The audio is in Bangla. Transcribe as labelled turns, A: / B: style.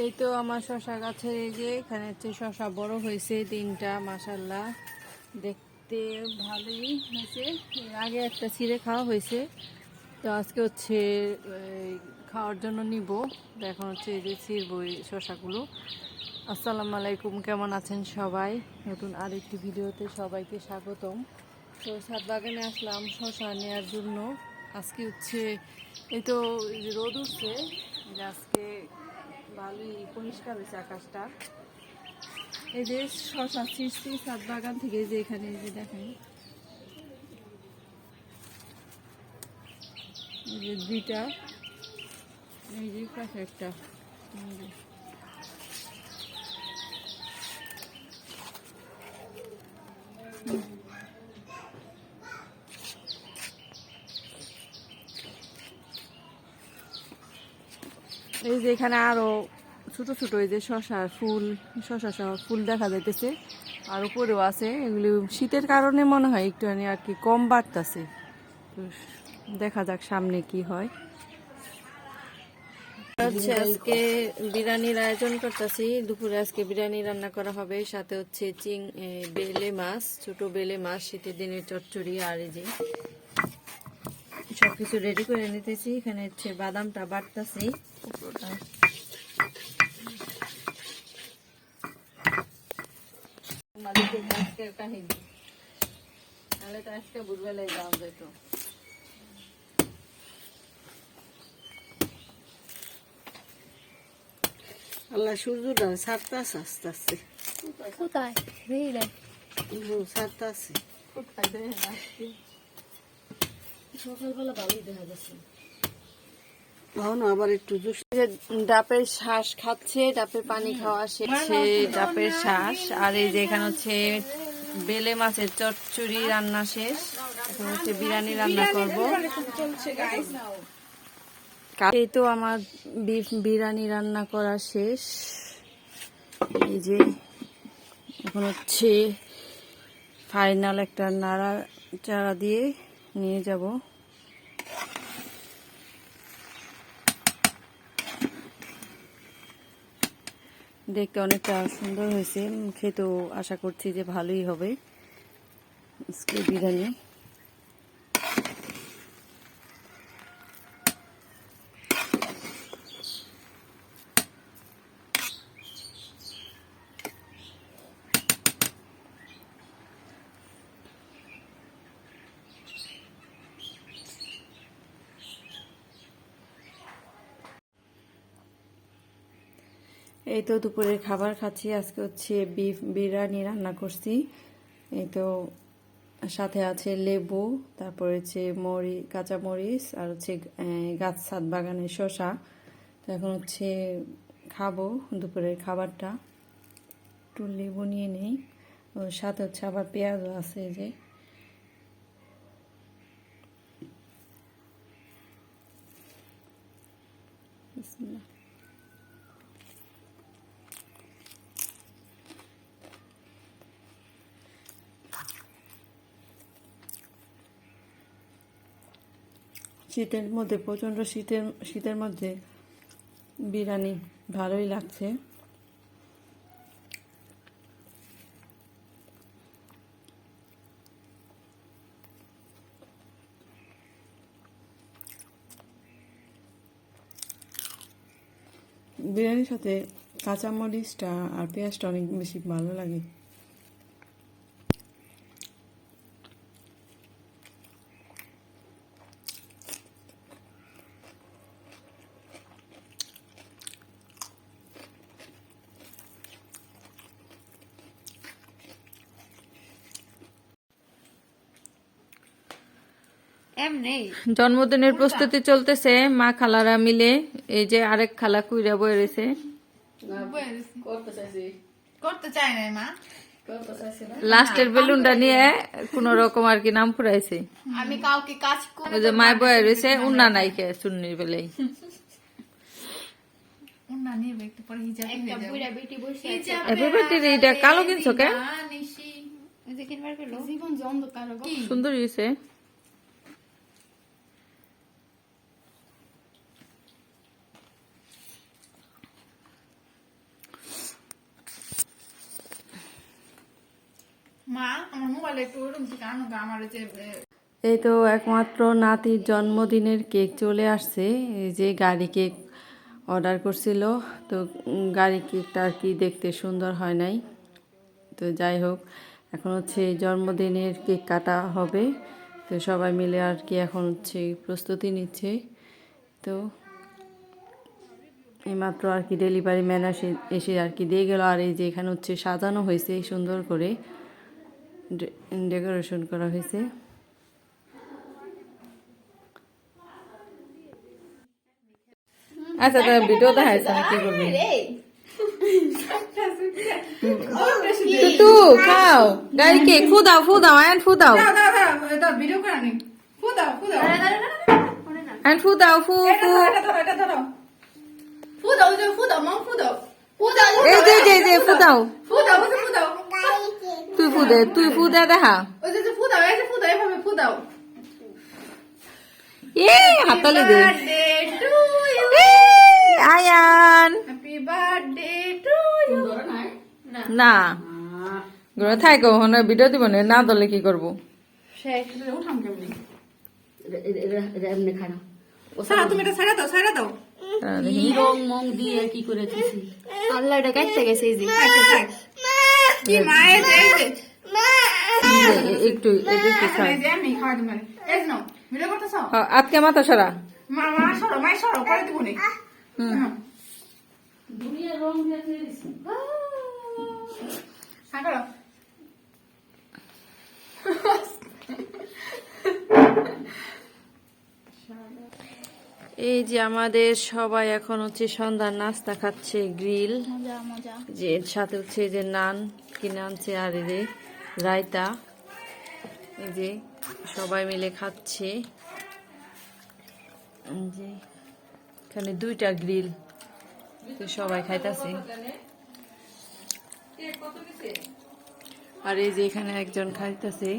A: এই তো আমার শশা গাছের এই যে এখানে হচ্ছে শশা বড় হয়েছে তিনটা মাসাল্লাহ দেখতে ভালোই হয়েছে। আগে একটা ছিঁড়ে খাওয়া হয়েছে। তো আজকে হচ্ছে খাওয়ার জন্য নিব। এখন হচ্ছে এই যে ছিঁড়বো এই শশাগুলো। আসসালামু আলাইকুম, কেমন আছেন সবাই? নতুন আরেকটি ভিডিওতে সবাইকে স্বাগতম। তো ছাদ বাগানে আসলাম শশা নেওয়ার জন্য। আজকে হচ্ছে, এই তো রোদ উঠছে। আজকে ভালোই পরিষ্কার হয়েছে আকাশটা এই যে শশা ছিঁড়ছি ছাদ বাগান থেকে যে এখানে যে দেখেন এই যে দুইটা, এই যে একটা। এই যে এখানে আরও ছোট ছোট এই যে শশার ফুল শশা সহ ফুল দেখা যাইতেছে। আর উপরেও আছে এগুলি শীতের কারণে মনে হয় একটুখানি আর কি কম বাড়তেছে। তো দেখা যাক সামনে কি হয়। হচ্ছে আজকে বিরিয়ানির আয়োজন করতেছি। দুপুরে আজকে বিরিয়ানি রান্না করা হবে। সাথে হচ্ছে চিং বেলে মাছ ছোট বেলে মাছ শীতের দিনের চচ্চড়ি আর এই যে সবকিছু রেডি করে নিতেছি। এখানে হচ্ছে বাদামটা বাটতেছি কাহিনী তাহলে তো আজকে যাওয়া যেত
B: আল্লাহ সূর্যটা সারতে আছে আস্তে আস্তে।
C: কোথায়?
B: সারতে আছে। সকালবেলা ভালোই দেখা যাচ্ছে ভালো আবার একটু জুস
A: ডাবের শ্বাস খাচ্ছে ডাবের পানি খাওয়া শেষে ডাবের শ্বাস আর এই যে এখানে হচ্ছে বেলে মাছের চচ্চড়ি রান্না শেষ। এখন হচ্ছে বিরিয়ানি রান্না করব। এই তো আমার বিরিয়ানি রান্না করা শেষ। এই যে এখন হচ্ছে ফাইনাল একটা নাড়া চারা দিয়ে নিয়ে যাব। দেখতে অনেকটা সুন্দর হয়েছে। খেতেও আশা করছি যে ভালোই হবে। আজকে বিরিয়ানি। এই তো দুপুরের খাবার খাচ্ছি। আজকে হচ্ছে বিফ, বিরিয়ানি রান্না করছি। এই তো সাথে আছে লেবু, তারপর হচ্ছে মরি কাঁচা মরিচ আর হচ্ছে গাছ ছাদ বাগানের শশা তো এখন হচ্ছে খাব দুপুরের খাবারটা। একটু লেবু নিয়ে নেই। ওর সাথে হচ্ছে আবার পেঁয়াজও আছে যে। বিসমিল্লাহ। শীতের মধ্যে, প্রচণ্ড শীতের শীতের মধ্যে বিরিয়ানি ভালোই লাগছে। বিরিয়ানির সাথে কাঁচামরিচটা আর পেঁয়াজটা অনেক বেশি ভালো লাগে। জন্মদিনের প্রস্তুতি চলতেছে মা খালারা মিলে এই যে আরেক খালা কুইরা বয়ে রয়েছে।
B: করতে চাইছি।
C: করতে চাই না মা?
B: করতে চাইছি না।
A: লাস্টের বেলুনটা নিয়ে কোন রকম আর কি নাম ফুরাইছে।
C: আমি কাউকে কাজ করে
A: ওই যে মায় বয়ে রয়েছে উন্না নাই হ্যাপি বার্থডে এটা কালো কিনছো কে?
C: জীবন কি?
A: সুন্দর হয়েছে এই তো একমাত্র নাতির জন্মদিনের কেক চলে আসছে। এই যে গাড়ি কেক অর্ডার করছিল, তো গাড়ি কেকটা আর কি দেখতে সুন্দর হয় নাই। তো যাই হোক, এখন হচ্ছে জন্মদিনের কেক কাটা হবে। তো সবাই মিলে আর কি এখন হচ্ছে প্রস্তুতি নিচ্ছে। তো এইমাত্র আর কি ডেলিভারি ম্যান এসে এসে আর কি দিয়ে গেল। আর এই যে এখানে হচ্ছে সাজানো হয়েছে সুন্দর করে। ডেকোরেশন করা হয়েছে। আচ্ছা তার ভিডিও দেখাইছে না কি করবি? টুটু খাও। গাড়ি কে? ফু দাও ফু দাও আয়ন ফু দাও
C: দাও, দাও, দাও, দাও, ভিডিও করে আনি। ফু দাও, ফু দাও।
A: আয়ন ফু দাও ফু
C: এটা
A: ফু।
C: ধরো, এটা ধরো, এটা ধরো। ফু দাও, ওই যে ফু দাও, মম ফু দাও। ফু দাও, ফু
A: এই যে যে যে ফু দাও
C: ফু দাও, ওই যে ফু দাও।
A: তুই ফু দে তুই ফু দে দেখা। এ হাতালে দে। আয়ান. না। ঘরে থাকো হনে ভিডিও দিব না না দলে কি করব?
B: রং মং দিয়ে কি করে দিছি
C: আল্লাহ, এটা কাটতে গেছে। কি
A: মায়ের একটু একটু খাই
C: এই যে আমি খাওয়া দিই মানে। এই যে নাও, ভিডিও করতেছো?
A: হ্যাঁ, আজকে মাথা সারা
C: মা, মা, সরো, মা, সরো, পরে দিবো নি।
A: হুম
C: হ্যাঁ।
B: দুনিয়া রং দিয়ে দিয়ে দিছি
C: হ্যাঁ, করো।
A: এই যে আমাদের সবাই এখন হচ্ছে সন্ধ্যার নাস্তা খাচ্ছে গ্রিল। যে সাথে হচ্ছে যে নান কিনে আনছে আর এই যে রায়তা। এই যে সবাই মিলে খাচ্ছে। যে এখানে দুইটা গ্রিল। তো সবাই খাইতাছে। আর এই যে এখানে একজন খাইতাছে।